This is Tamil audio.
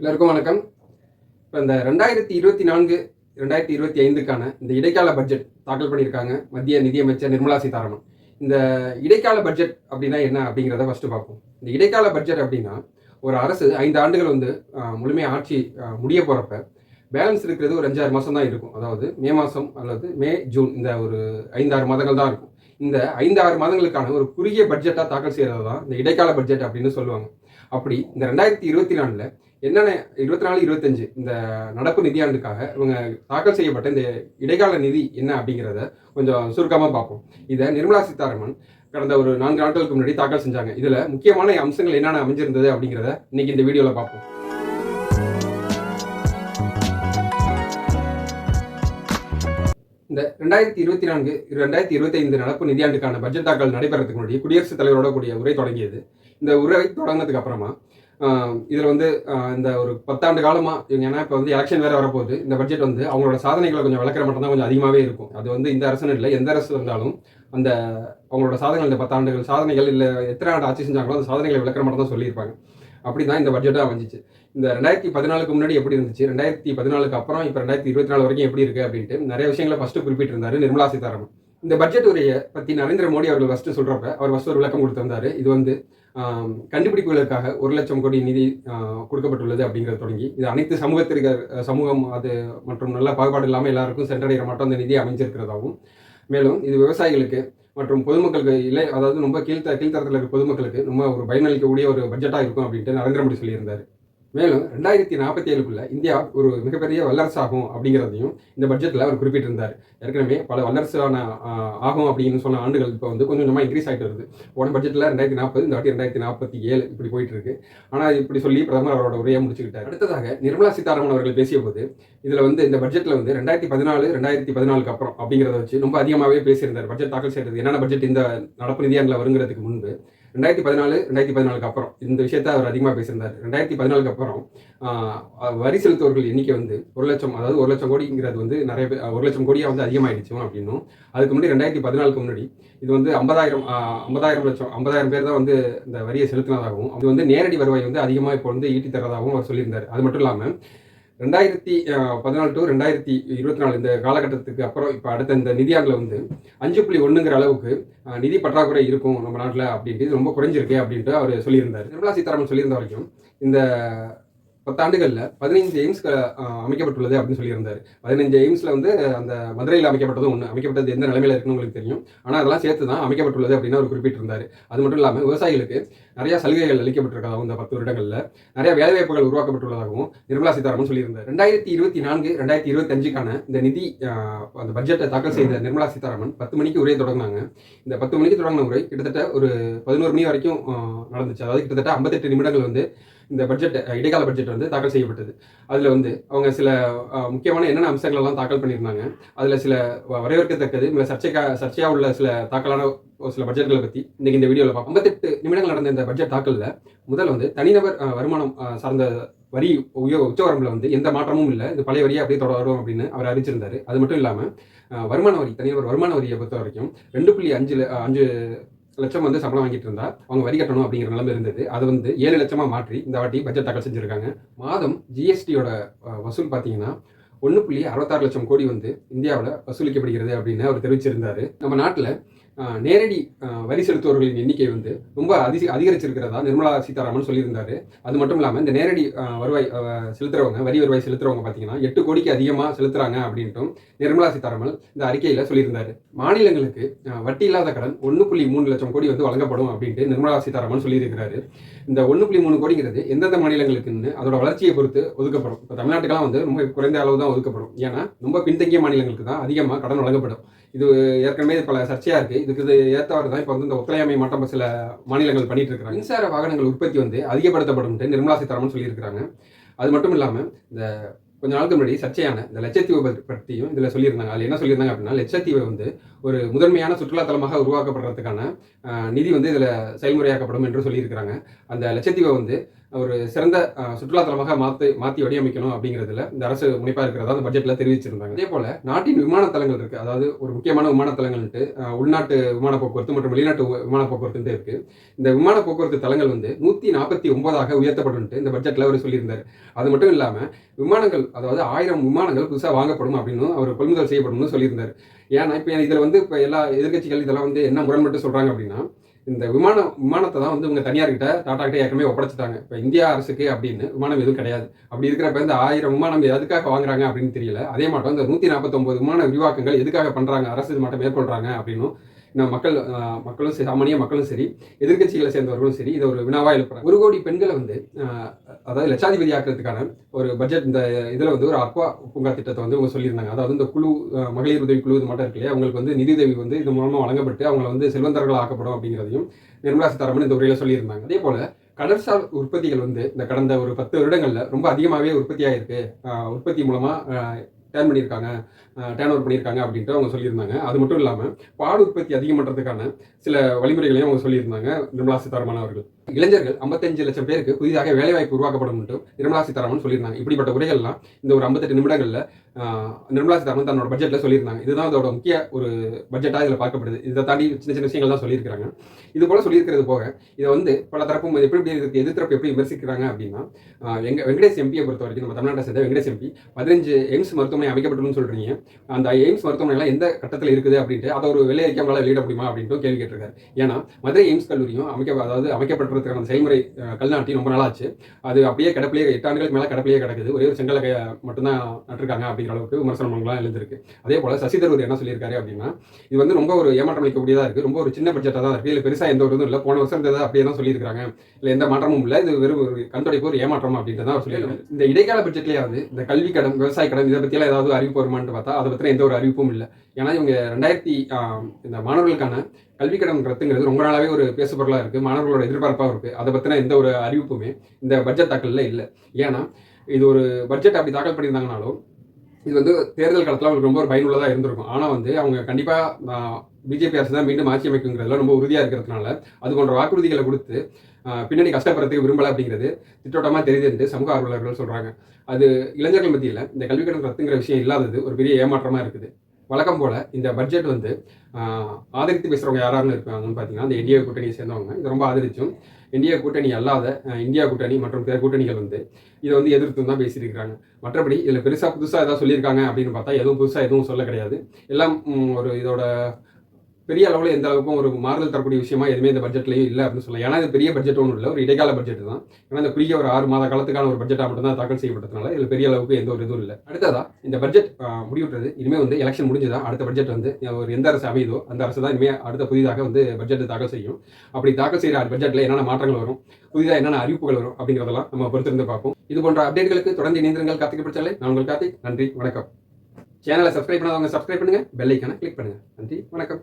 எல்லாருக்கும் வணக்கம். இப்போ இந்த ரெண்டாயிரத்தி இருபத்தி நான்கு ரெண்டாயிரத்தி இருபத்தி ஐந்துக்கான இந்த இடைக்கால பட்ஜெட் தாக்கல் பண்ணியிருக்காங்க மத்திய நிதியமைச்சர் நிர்மலா சீதாராமன். இந்த இடைக்கால பட்ஜெட் அப்படின்னா என்ன அப்படிங்கிறத ஃபஸ்ட்டு பார்ப்போம். இந்த இடைக்கால பட்ஜெட் அப்படின்னா ஒரு அரசு ஐந்து ஆண்டுகள் வந்து முழுமையாக ஆட்சி முடிய போகிறப்ப பேலன்ஸ் இருக்கிறது ஒரு அஞ்சாறு மாதம் தான் இருக்கும். அதாவது மே மாதம் அல்லது மே ஜூன் இந்த ஒரு ஐந்தாறு மாதங்கள் தான் இருக்கும். இந்த ஐந்து ஆறு மாதங்களுக்கான ஒரு குறுகிய பட்ஜெட்டாக தாக்கல் செய்கிறது தான் இந்த இடைக்கால பட்ஜெட் அப்படின்னு சொல்லுவாங்க. அப்படி இந்த ரெண்டாயிரத்தி இருபத்தி நாலில் என்னென்ன இருபத்தி நாலு இருபத்தஞ்சு இந்த நடப்பு நிதியாண்டுக்காக இவங்க தாக்கல் செய்யப்பட்ட இந்த இடைக்கால நிதி என்ன அப்படிங்கிறத கொஞ்சம் சுருக்கமாக பார்ப்போம். இதை நிர்மலா சீதாராமன் கடந்த ஒரு நான்கு நாட்களுக்கு முன்னாடி தாக்கல் செஞ்சாங்க. இதில் முக்கியமான அம்சங்கள் என்னென்ன அமைஞ்சிருந்தது அப்படிங்கிறத இன்னைக்கு இந்த வீடியோவில் பார்ப்போம். இந்த ரெண்டாயிரத்தி இருபத்தி நான்கு ரெண்டாயிரத்தி இருபத்தி ஐந்து நடப்பு நிதியாண்டுக்கான பட்ஜெட் தாக்கல் நடைபெறதுக்கு முன்னாடி குடியரசுத் தலைவரோட கூடிய உரை தொடங்கியது. இந்த உரை தொடங்கினதுக்கு அப்புறமா இதில் வந்து இந்த ஒரு பத்தாண்டு காலமாக இவங்க ஏன்னா இப்போ வந்து எலெக்ஷன் வேறு வரப்போகுது. இந்த பட்ஜெட் வந்து அவங்களோட சாதனைகளை கொஞ்சம் வளர்க்குற மட்டும் தான் கொஞ்சம் அதிகமாகவே இருக்கும். அது வந்து இந்த அரசுன்னு இல்லை எந்த அரசு இருந்தாலும் அந்த அவங்களோட சாதனைகள் இந்த பத்தாண்டுகள் சாதனைகள் இல்லை எத்தனை ஆண்டு ஆட்சி செஞ்சாங்களோ அந்த சாதனைகளை விளக்கிற மட்டும் தான் சொல்லியிருப்பாங்க. அப்படி தான் இந்த பட்ஜெட்டாக அமைஞ்சிச்சு. இந்த ரெண்டாயிரத்தி பதினாலுக்கு முன்னாடி எப்படி இருந்துச்சு? ரெண்டாயிரத்தி பதினாலுக்கு அப்புறம் இப்போ ரெண்டாயிரத்தி இருபத்தி நாலு வரைக்கும் எப்படி இருக்குது அப்படின்ட்டு நிறைய விஷயங்களை ஃபஸ்ட்டு குறிப்பிட்டிருந்தாரு நிர்மலா சீதாராமன். இந்த பட்ஜெட் உரையை பற்றி நரேந்திர மோடி அவர்கள் ஃபஸ்ட்டு சொல்கிறப்ப அவர் ஃபஸ்ட்டு ஒரு விளக்கம் கொடுத்திருந்தாரு. இது வந்து கண்டுபிடிப்புகளுக்காக ஒரு லட்சம் கோடி நிதி கொடுக்கப்பட்டுள்ளது அப்படிங்கிறது தொடங்கி இது அனைத்து சமூகத்திற்கு சமூகம் அது மற்றும் நல்ல பாகுபாடு இல்லாமல் எல்லாருக்கும் சென்றடைகிற மட்டும் அந்த நிதி அமைஞ்சிருக்கிறதாகவும் மேலும் இது விவசாயிகளுக்கு மற்றும் பொதுமக்களுக்கு இல்லை அதாவது ரொம்ப கீழ்த்த கீழ்த்தரத்தில் இருக்க பொதுமக்களுக்கு ரொம்ப ஒரு பயனளிக்கக்கூடிய ஒரு பட்ஜெட்டாக இருக்கும் அப்படின்ட்டு நரேந்திர மோடி சொல்லியிருந்தார். மேலும் ரெண்டாயிரத்தி நாற்பத்தி ஏழுக்குள்ள இந்தியா ஒரு மிகப்பெரிய வல்லரசு ஆகும் அப்படிங்கிறதையும் இந்த பட்ஜெட்டில் அவர் குறிப்பிட்டிருந்தார். ஏற்கனவே பல வல்லரசான ஆகும் அப்படின்னு சொன்ன ஆண்டுகள் இப்போ வந்து கொஞ்சம் கொஞ்சமாக இன்க்ரீஸ் ஆகிட்டு வருது. போன பட்ஜெட்டில் ரெண்டாயிரத்தி நாற்பது இந்த வாட்டி ரெண்டாயிரத்தி நாற்பத்தி ஏழு இப்படி போயிட்டு இருக்கு ஆனால் இப்படி சொல்லி பிரதமர் அவரோட உரையை முடிச்சுக்கிட்டார். அடுத்ததாக நிர்மலா சீதாராமன் அவர்கள் பேசிய போது இதில் வந்து இந்த பட்ஜெட்டில் வந்து ரெண்டாயிரத்தி பதினாலு ரெண்டாயிரத்தி பதினாலுக்கு அப்புறம் அப்படிங்கிறத வச்சு ரொம்ப அதிகமாகவே பேசியிருந்தார். பட்ஜெட் தாக்கல் செய்கிறது என்னென்ன பட்ஜெட் இந்த நடப்பு நிதியாண்டில் வருங்கிறதுக்கு முன்பு ரெண்டாயிரத்தி பதினாலு ரெண்டாயிரத்தி பதினாலுக்கு அப்புறம் இந்த விஷயத்தை அவர் அதிகமாக பேசியிருந்தார். ரெண்டாயிரத்தி பதினாலுக்கு அப்புறம் வரி செலுத்துவர்கள் எண்ணிக்கை வந்து ஒரு லட்சம் அதாவது ஒரு லட்சம் கோடிங்கிறது வந்து நிறைய பேர் ஒரு லட்சம் கோடியாக வந்து அதிகமாயிடுச்சு அப்படின்னும். அதுக்கு முன்னாடி ரெண்டாயிரத்தி பதினாலுக்கு முன்னாடி இது வந்து ஐம்பதாயிரம் ஐம்பதாயிரம் லட்சம் ஐம்பதாயிரம் பேர் தான் வந்து இந்த வரியை செலுத்தினதாகவும் அது வந்து நேரடி வருவாய் வந்து அதிகமாக இப்போ வந்து ஈட்டி தரதாகவும் அவர் சொல்லியிருந்தார். அது மட்டும் இல்லாமல் ரெண்டாயிரத்தி பதினாலு டு ரெண்டாயிரத்தி இருபத்தி நாலு இந்த காலகட்டத்துக்கு அப்புறம் இப்போ அடுத்த இந்த நிதியாண்டில் வந்து அஞ்சு புள்ளி ஒன்றுங்கிற அளவுக்கு நிதி பற்றாக்குறை இருக்கும் நம்ம நாட்டில் அப்படின்ட்டு ரொம்ப குறைஞ்சிருக்கு அப்படின்ட்டு அவர் சொல்லியிருந்தார். நிர்மலா சீதாராமன் சொல்லியிருந்த வரைக்கும் இந்த பத்தாண்டுகளில் பதினைஞ்சு எய்ம்ஸ் அமைக்கப்பட்டுள்ளது அப்படின்னு சொல்லியிருந்தார். பதினஞ்சு எய்ம்ஸில் வந்து அந்த மதுரையில் அமைக்கப்பட்டதும் ஒன்று அமைக்கப்பட்டது எந்த நிலைமையில இருக்குன்னு உங்களுக்கு தெரியும். ஆனால் அதெல்லாம் சேர்த்து தான் அமைக்கப்பட்டுள்ளது அப்படின்னு அவர் குறிப்பிட்டிருந்தார். அது மட்டும் இல்லாமல் விவசாயிகளுக்கு நிறைய சலுகைகள் அளிக்கப்பட்டிருக்கதாகவும் இந்த பத்து வருடங்களில் நிறைய வேலைவாய்ப்புகள் உருவாக்கப்பட்டுள்ளதாகவும் நிர்மலா சீதாராமன் சொல்லியிருந்தார். ரெண்டாயிரத்தி இருபத்தி நான்கு ரெண்டாயிரத்தி இருபத்தஞ்சுக்கான இந்த நிதி அந்த பட்ஜெட்டை தாக்கல் செய்த நிர்மலா சீதாராமன் பத்து மணிக்கு உரையை தொடங்கினாங்க. இந்த பத்து மணிக்கு தொடங்கின உரை கிட்டத்தட்ட ஒரு பதினோரு மணி வரைக்கும் நடந்துச்சு. அதாவது கிட்டத்தட்ட ஐம்பத்தெட்டு நிமிடங்கள் வந்து இந்த பட்ஜெட் இடைக்கால பட்ஜெட் வந்து தாக்கல் செய்யப்பட்டது. அதில் வந்து அவங்க சில முக்கியமான என்னென்ன அம்சங்கள் எல்லாம் தாக்கல் பண்ணியிருந்தாங்க அதில் சில வ- வரவேற்கத்தக்கது இல்லை சர்ச்சைக்கா சர்ச்சையாக உள்ள சில தாக்கலான ஒரு சில பட்ஜெட்களை பற்றி இன்னைக்கு இந்த வீடியோவில் பார்ப்போம் ஐம்பத்தெட்டு நிமிடங்கள் நடந்த இந்த பட்ஜெட் தாக்கலில் முதல் வந்து தனிநபர் வருமானம் சார்ந்த வரி உயோ உச்சவரம்பில் வந்து எந்த மாற்றமும் இல்லை. இது பழைய வரியை அப்படியே தொடரும் அப்படின்னு அவர் அறிவிச்சிருந்தாரு. அது மட்டும் இல்லாமல் வருமான வரி தனிநபர் வருமான வரியை பொறுத்த வரைக்கும் ரெண்டு புள்ளி அஞ்சு அஞ்சு லட்சம் வந்து சம்பளம் வாங்கிட்டு இருந்தா அவங்க வரி கட்டணும் அப்படிங்கிற நிலைமை இருந்தது. அது வந்து ஏழு லட்சமா மாற்றி இந்த வாட்டி பட்ஜெட் தாக்கல் செஞ்சிருக்காங்க. மாதம் ஜிஎஸ்டியோட வசூல் பார்த்தீங்கன்னா ஒன்று புள்ளி அறுபத்தாறு லட்சம் கோடி வந்து இந்தியாவில் வசூலிக்கப்படுகிறது அப்படின்னு அவர் தெரிவிச்சிருந்தாரு. நம்ம நாட்டில் நேரடி வரி செலுத்துவர்களின் எண்ணிக்கை வந்து ரொம்ப அதிக அதிகரிச்சிருக்கிறதா நிர்மலா சீதாராமன் சொல்லியிருந்தாரு. அது மட்டும் இல்லாமல் இந்த நேரடி வருவாய் செலுத்துறவங்க வரி வருவாய் செலுத்துறவங்க பார்த்தீங்கன்னா எட்டு கோடிக்கு அதிகமாக செலுத்துறாங்க அப்படின்ட்டும் நிர்மலா சீதாராமன் இந்த அறிக்கையில் சொல்லியிருந்தாரு. மாநிலங்களுக்கு வட்டி இல்லாத கடன் ஒன்று புள்ளி மூணு லட்சம் கோடி வந்து வழங்கப்படும் அப்படின்ட்டு நிர்மலா சீதாராமன் சொல்லியிருக்கிறாரு. இந்த ஒன்று புள்ளி மூணு கோடிங்கிறது எந்தெந்த மாநிலங்களுக்குன்னு அதோட வளர்ச்சியை பொறுத்து ஒதுக்கப்படும். இப்போ தமிழ்நாட்டுக்கெல்லாம் வந்து ரொம்ப குறைந்த அளவு தான் ஒதுக்கப்படும். ஏன்னா ரொம்ப பின்தங்கிய மாநிலங்களுக்கு தான் அதிகமாக கடன் வழங்கப்படும். இது ஏற்கனவே பல சர்ச்சையாக இருக்குது இதுக்கு இது ஏற்றவாறு தான் இப்போ வந்து இந்த ஒத்துழையாமை மட்டும் சில மாநிலங்கள் பண்ணிட்டு இருக்கிறாங்க மின்சார வாகனங்கள் உற்பத்தி வந்து அதிகப்படுத்தப்படும் நிர்மலா சீதாராமன் சொல்லியிருக்கிறாங்க. அது மட்டும் இல்லாமல் இந்த கொஞ்ச நாளுக்கு முன்னாடி சர்ச்சையான இந்த லட்சத்தீவு பற்றியும் இதில் சொல்லியிருந்தாங்க. அதில் என்ன சொல்லியிருந்தாங்க அப்படின்னா லட்சத்தீவை வந்து ஒரு முதன்மையான சுற்றுலாத்தலமாக உருவாக்கப்படுறதுக்கான நிதி வந்து இதில் செயல்முறையாக்கப்படும் என்று சொல்லியிருக்கிறாங்க. அந்த லட்சத்தீவை வந்து ஒரு சிறந்த சுற்றுலாத்தலமாக மாற்றி மாற்றி வடிவமைக்கணும் அப்படிங்கிறதுல இந்த அரசு முனைப்பாக இருக்கிறதா அந்த பட்ஜெட்டில் தெரிவிச்சிருந்தாங்க. அதே போல் நாட்டின் விமான தலங்கள் இருக்குது அதாவது ஒரு முக்கியமான விமான தலங்கள்ட்டு உள்நாட்டு விமான போக்குவரத்து மற்றும் வெளிநாட்டு விமான போக்குவரத்து இருக்கு. இந்த விமான போக்குவரத்து தலங்கள் வந்து நூற்றி நாற்பத்தி ஒன்பதாக உயர்த்தப்படும் இந்த பட்ஜெட்டில் அவர் சொல்லியிருந்தார். அது மட்டும் இல்லாமல் விமானங்கள் அதாவது ஆயிரம் விமானங்கள் புதுசாக வாங்கப்படும் அப்படின்னு அவர் கொள்முதல் செய்யப்படும்னு சொல்லியிருந்தார். ஏன்னா இப்போ இதில் வந்து இப்போ எல்லா எதிர்க்கட்சிகள் இதெல்லாம் வந்து என்ன முரண்பட்டு சொல்கிறாங்க அப்படின்னா இந்த விமான விமானத்தை தான் வந்து இவங்க தனியார்கிட்ட டாடா கிட்ட ஏற்கனவே ஒப்படைச்சிட்டாங்க. இப்போ இந்தியா அரசுக்கு அப்படின்னு விமானம் எதுவும் கிடையாது. அப்படி இருக்கிறப்ப இந்த ஆயிரம் விமானம் எதுக்காக வாங்குறாங்க அப்படின்னு தெரியல. அதே மாட்டம் இந்த நூற்றி நாற்பத்தொம்பது விமான விரிவாக்கங்கள் எதுக்காக பண்ணுறாங்க அரசு இது மட்டும் மேற்கொள்கிறாங்க அப்படின்னும் நான் மக்கள் மக்களும் சரி சாமானிய மக்களும் சரி எதிர்க்கட்சிகளை சேர்ந்தவர்களும் சரி இதை ஒரு வினாவாக எழுப்புறாங்க. ஒரு கோடி பெண்களை வந்து அதாவது லட்சாதிபதி ஆக்கிறதுக்கான ஒரு பட்ஜெட் இந்த இதில் வந்து ஒரு அக்வா பூங்கா திட்டத்தை வந்து அவங்க சொல்லியிருந்தாங்க. அதாவது இந்த குழு மகளிர் உதவி குழு இது மட்டும் இருக்கு இல்லையா? அவங்களுக்கு வந்து நிதியுதவி வந்து இது மூலமாக வழங்கப்பட்டு அவங்களை வந்து செல்வந்தர்கள் ஆக்கப்படும் அப்படிங்கிறதையும் நிர்மலா சீதாராமன் இந்த உரையில் சொல்லியிருந்தாங்க. அதே போல் கடற்சார் உற்பத்திகள் வந்து இந்த கடந்த ஒரு பத்து வருடங்களில் ரொம்ப அதிகமாகவே உற்பத்தி ஆயிருக்கு உற்பத்தி மூலமாக டேர்ன் பண்ணியிருக்காங்க. டேர்ன் ஓவர் பண்ணியிருக்காங்க அப்படின்ட்டு அவங்க சொல்லியிருந்தாங்க. அது மட்டும் இல்லாமல் பால் உற்பத்தி அதிகம் பண்ணுறதுக்கான சில வழிமுறைகளையும் அவங்க சொல்லியிருந்தாங்க நிர்மலா சீதாராமன் அவர்கள். இளைஞர்கள் 55 லட்சம் பேருக்கு புதிதாக வேலைவாய்ப்பு உருவாக்கப்படும் என்றும் நிர்மலா சீதாராமன் சொல்லியிருந்தாங்க. இப்படிப்பட்ட உரைகள்லாம் இந்த ஒரு 58 நிமிடங்களில் நிர்மலா சீதாராமன் தன்னோட பட்ஜெட்டில் சொல்லியிருந்தாங்க. இதுதான் அதோட முக்கிய ஒரு பட்ஜெட்டாக இதில் பார்க்கப்படுது. இதை தாண்டி சின்ன சின்ன விஷயங்கள் தான் சொல்லியிருக்காங்க இது போல சொல்லியிருக்கிறது போக இதை வந்து பல தரப்பும் எப்படி எப்படி இதுக்கு எதிர்த்தரப்பு எப்படி விமர்சிக்கிறாங்க அப்படின்னா எங்கள் வெங்கடேஷ் எம்பியை பொறுத்த வரைக்கும் நம்ம தமிழ்நாட்டை சேர்ந்த வெங்கடேஷ் எம்பி பதினஞ்சு எய்ம்ஸ் மருத்துவமனை அமைக்கப்பட்டுன்னு சொல்கிறீங்க அந்த எய்ம்ஸ் மருத்துவமனைலாம் எந்த கட்டத்தில் இருக்குது அப்படின்ட்டு அதை ஒரு வெள்ளை அறிக்கை வெளியிட முடியுமா அப்படின்ட்டு கேள்வி கேட்டிருக்காரு. ஏன்னா மதுரை எய்ம்ஸ் கல்லூரியும் அமைக்க அதாவது அமைக்கப்பட்டிருக்கிற அந்த செயல்முறை கல்நாட்டி ரொம்ப நாளாச்சு. அது அப்படியே கிடப்பிலேயே எட்டு ஆண்டுகளுக்கு மேலே கிடப்பிலேயே கிடக்குது. ஒரே ஒரு செங்கலை மட்டும்தான் நட்டிருக்காங்க அப்படிங்கிற அளவுக்கு விமர்சனங்கள்லாம் எழுந்திருக்கு. அதே போல சசிதரூர் என்ன சொல்லியிருக்காரு அப்படின்னா இது வந்து ரொம்ப ஒரு ஏமாற்றம் அளிக்கக்கூடியதாக இருக்கு. ரொம்ப ஒரு சின்ன பட்ஜெட்டாக தான் இருக்கு. இல்லை பெருசாக எந்த ஒரு இதுவும் இல்லை. போன வருஷம் இருந்ததை அப்படியே தான் சொல்லியிருக்காங்க இல்லை எந்த மாற்றமும் இல்லை. இது வெறும் ஒரு கண்துடைப்பு ஒரு ஏமாற்றம் அப்படின்றதான் தான் இந்த இடைக்கால பட்ஜெட்லேயாவது இந்த கல்வி கடன் விவசாய கடன் இதை பற்றியெல்லாம் ஏதாவது அறிவிப்பு வருமானு பார்த்தா அதை பற்றின எந்த ஒரு அறிவிப்பும் இல்லை. ஏன்னா இவங்க ரெண்டாயிரத்தி இந்த மாணவர்களுக்கான கல்வி கடன் ரத்துங்கிறது ரொம்ப நாளாவே ஒரு பேசுபொருளாக இருக்குது மாணவர்களோட எதிர்பார்ப்பாகவும் இருக்குது அதை பற்றின எந்த ஒரு அறிவிப்புமே இந்த பட்ஜெட் தாக்கலில் இல்லை. ஏன்னா இது ஒரு பட்ஜெட் அப்படி தாக்கல் பண்ணியிருந்தாங்கனாலும் இது வந்து தேர்தல் காலத்தில் அவங்களுக்கு ரொம்ப ஒரு பயனுள்ளதாக இருந்திருக்கும். ஆனால் வந்து அவங்க கண்டிப்பாக பிஜேபி அரசு தான் மீண்டும் ஆட்சி அமைக்குங்கிறதுல ரொம்ப உறுதியாக இருக்கிறதுனால அது போன்ற வாக்குறுதிகளை கொடுத்து பின்னணி கஷ்டப்படுறதுக்கு விரும்பலை அப்படிங்கிறது திட்டோட்டமாக தெரியுதுன்ட்டு சமூக ஆர்வலர்கள் சொல்கிறாங்க அது இளைஞர்கள் மத்தியில் இந்த கல்வி கடன் ரத்துங்கிற விஷயம் இல்லாதது ஒரு பெரிய ஏமாற்றமாக இருக்குது. வழக்கம் போல் இந்த பட்ஜெட் வந்து ஆதரித்து பேசுகிறவங்க யாராருன்னு இருக்காங்கன்னு பார்த்தீங்கன்னா இந்த என்டிஏ கூட்டணியை சேர்ந்தவங்க. இது ரொம்ப ஆதரிச்சும். இந்தியா கூட்டணி அல்லாத இந்தியா கூட்டணி மற்றும் பிற கூட்டணிகள் வந்து இதை வந்து எதிர்த்து தான் பேசியிருக்கிறாங்க. மற்றபடி இதில் பெருசாக புதுசாக ஏதாவது சொல்லியிருக்காங்க அப்படின்னு பார்த்தா எதுவும் புதுசாக எதுவும் சொல்ல கிடையாது. எல்லாம் ஒரு இதோட பெரிய அளவில் எந்த அளவுக்கும் ஒரு மாறுதல் தரக்கூடிய விஷயமா எதுவுமே இந்த பட்ஜெட்லையும் இல்லை அப்படின்னு சொல்லலாம். ஏன்னா இது பெரிய பட்ஜெட் ஒன்றும் இல்லை. ஒரு இடைக்கால பட்ஜெட் தான். ஏன்னா இந்த குறுகிய ஒரு ஆறு மாத காலத்துக்கான ஒரு பட்ஜெட்டாக மட்டும் தான் தாக்கல் செய்யப்பட்டதுனால இதில் பெரிய அளவுக்கு எந்த ஒரு இதுவும் இல்லை. அடுத்ததா இந்த பட்ஜெட் முடிவுற்றது. இனிமேல் வந்து எலெக்ஷன் முடிஞ்சுதான் அடுத்த பட்ஜெட் வந்து ஒரு எந்த அரசு அமையுதோ அந்த அரசு தான் இனிமேல் அடுத்த புதிதாக வந்து பட்ஜெட் தாக்கல் செய்யும். அப்படி தாக்கல் செய்கிற பட்ஜெட்டில் என்னென்ன மாற்றங்கள் வரும்? புதிதாக என்னென்ன அறிவிப்புகள் வரும்? அப்படிங்கிறதெல்லாம் நம்ம பொறுத்திருந்து பார்ப்போம். இது போன்ற அப்டேட்களுக்கு தொடர்ந்து இணைந்திருங்கள். கார்த்திக் பிடிச்சாலே நான் உங்கள் கார்த்திக். நன்றி வணக்கம். சேனலை சப்ஸ்கிரைப் பண்ணாதவங்க சப்ஸ்கிரைப் பண்ணுங்கள் பெல்லைக்கான கிளிக் பண்ணுங்கள் நன்றி வணக்கம்.